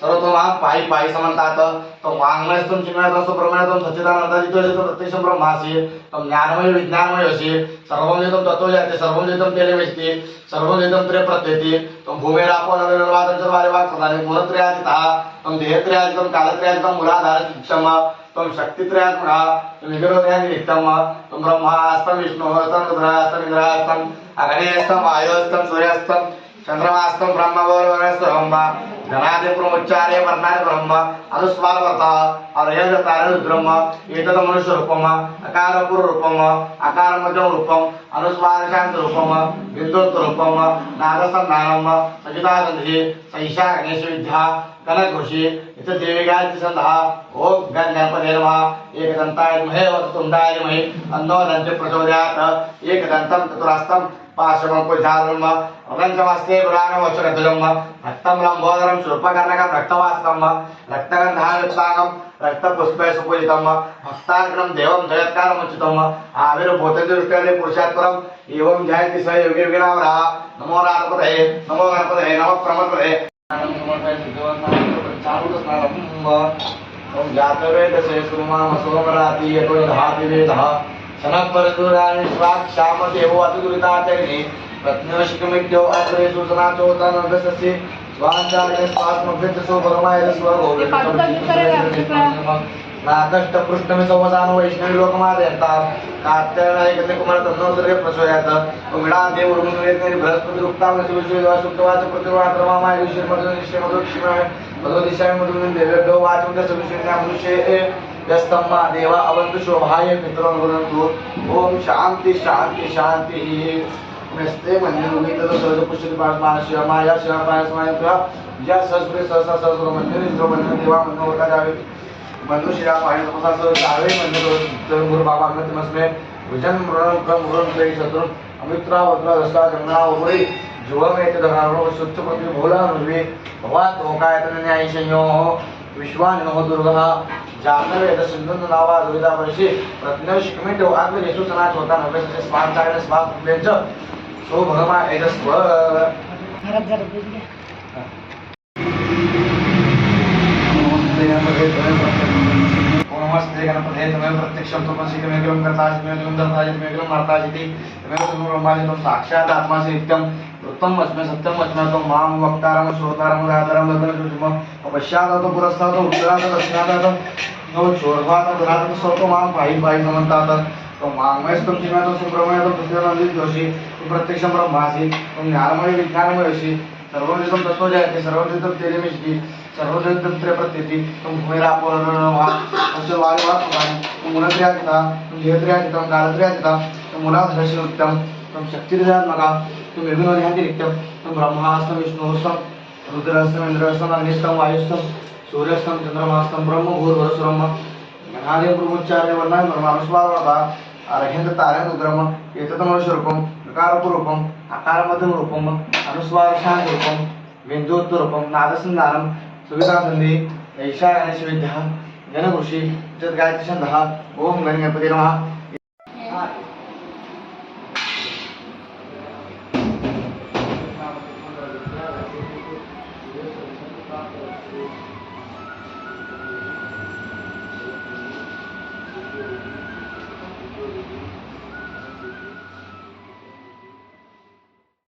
सर्व तो महान पायी पायी समंतात तो वाङ्मयस्तुम चिन्मयतम सुब्रह्मण्यतम सच्चिदानंद प्रत्यक्षं ब्रह्मासि. तं ज्ञानमय विज्ञानमय असि सर्वं वेदं तत्त्वं जायते सर्वं वेदं तेले वेस्ति सर्वं वेदं त्रे प्रत्येति. तं भूमेरापो नरवादं च वारे वाक् सदानि गुणत्रयाजितः तं देहत्रयाजितं कालत्रयाजितं मूलाधारचित्तम तं शक्तित्रयात्मकः तं विग्रहत्रयाजिनित्यम तं ब्रह्मास्तं विष्णुः अस्तं रुद्रास्तं इन्द्रास्तं अग्नेस्तं वायोस्तं सूर्यास्तं चंद्रमास्तं ब्रह्मवर्णस्तं गणादि प्रमुच्चारे वर्णादि ब्रह्म अनुस्वार वर्ता अरयज तारण ब्रह्म एतद मनुष्य रूपम अकार पूर्व रूपम अकार मध्यम रूपम अनुस्वार शांत रूपम बिंदुत्व रूपम नागसंधानम सजिता गंधी सैषा गणेश विद्या कनक ऋषी इथं देवी गायत्री संधा ओम गण गणपती नमः। एकदंताय महे वक्रतुंडाय పాశమంకుశాలం ప్రపంచమస్తే పురాణవచ్చురతులం రక్తంలం బోధనం శుల్పకర్ణకం రక్తవాస్తం రక్తగంధానుత్సాంగం రక్తపుష్పే సుపూజితం భక్తాగ్రం దేవం జయత్కారం ఉచితం ఆవిర్భూత దృష్టి పురుషాత్పురం ఏం జయంతి స్వ యోగి విరామరా నమో రాధపదే నమో గణపదే నమ ప్రమపదే జాతవేద శేషుమామ సోమరాతి యతో ధాతి स्वाक्षामदेवो अतिदुरिताचरिणे प्रत्नवशिकमिद्यो अग्रे सूचनाचोतनदससि स्वाचार्य स्वात्मभृतसो परमाय स्वगो नादष्ट पृष्ठमि संवसान वैष्णवी लोकमादयन्ता कात्यायकते कुमार तन्नोदरे प्रचोदयात उमिडा देव उर्मुनेतरी बृहस्पति रुक्ताम शिवशिवा सुक्तवाच प्रतिवाद रमामाय विषय मधु निश्चय मधु क्षिमाय मधु दिशाय मधु देवेभ्यो वाचं दश विषयज्ञा मनुष्ये यस्तम्मा देवा अवन्तु शोभाय पितरं वदन्तु ओम शांती शांती शांति नमस्ते मंदिर उम्मीद तो सहज पुष्ट पास शिवा माया शिवा तुला ज्या सहसा सहस्र इंद्र देवा मंदिर जावे। मनुष्य पाणी तपसा जावे। मंदिर तर गुरु बाबा अमृतमस्मे विजन मृण क्रम मृण अमित्रा वत्रा दस्ता गंगा उपरी जुवम धरारो शुद्ध पृथ्वी भोला नुर्वे भवात ओकायतन न्याय संयोः विश्वानिनो दुर्गः। जातवेद सिंधुन नावा दुविधा वर्षी प्रज्ञ शिकमित आत्म येसु सनाच होता नवे से स्मार्ट चागणे स्मार्ट बेंच सो भगमा एजस्व. नमस्ते गणपते. तमेव प्रत्यक्षं तमसि तमेकं कर्तासि तमेकं दर्तासि तमेकं मार्तासि तमेव तमेव ब्रह्मासि त्वं साक्षात् आत्मासि नित्यं उत्तम अस्मे सत्यम् अस्मे त्वं मां वक्तारं श्रोतारं राधरं वदनं पश्चात् पुरस्तात् उत्तरात् दक्षिणात् नो चोर्वात् सर्व मां पायी पायी समन्तात। तो मांगमयस्तं चिन्मयतं सुब्रह्मण्यतं जोशी तू प्रत्यक्षं ब्रह्मासि त्वं ज्ञानमय विज्ञानमय असि सर्वनितं तत्त्व जयते सर्वनितं तेरे मिष्टि सर्वनितं त्रे प्रत्येति त्वं भूमिरापो नमः तस्य वायुवात्मकानि त्वं उत्तम त्वं देहत्रयाजितं कालत्रयाजिता त्वं मूलाधरस्य नित्यं त्वं शक्तिरजात्मका त्वं निर्गुणध्यान्ति नित्यं त्वं ब्रह्मास्तं विष्णुस्तं रुद्रस्तं इन्द्रस्तं अग्निस्तं वायुस्तं सूर्यस्तं चन्द्रमास्तं ब्रह्म भूर्भुवस्ब्रह्म गणादि प्रमुच्चार्य वर्णाय ब्रह्मानुस्वारता अर्घ्यन्त तारं रुद्रम एतत् मनुष्यरूपं प्रकारपूर्वकम् आकारमध्यम रूपम् अनुस्वारशान्त रूपं बिन्दुत्वरूपं नादसन्धानं सुविधासन्धि ऐषा गणेशविद्या जनऋषि जद्गायत्री छन्दः ॐ गणपति नमः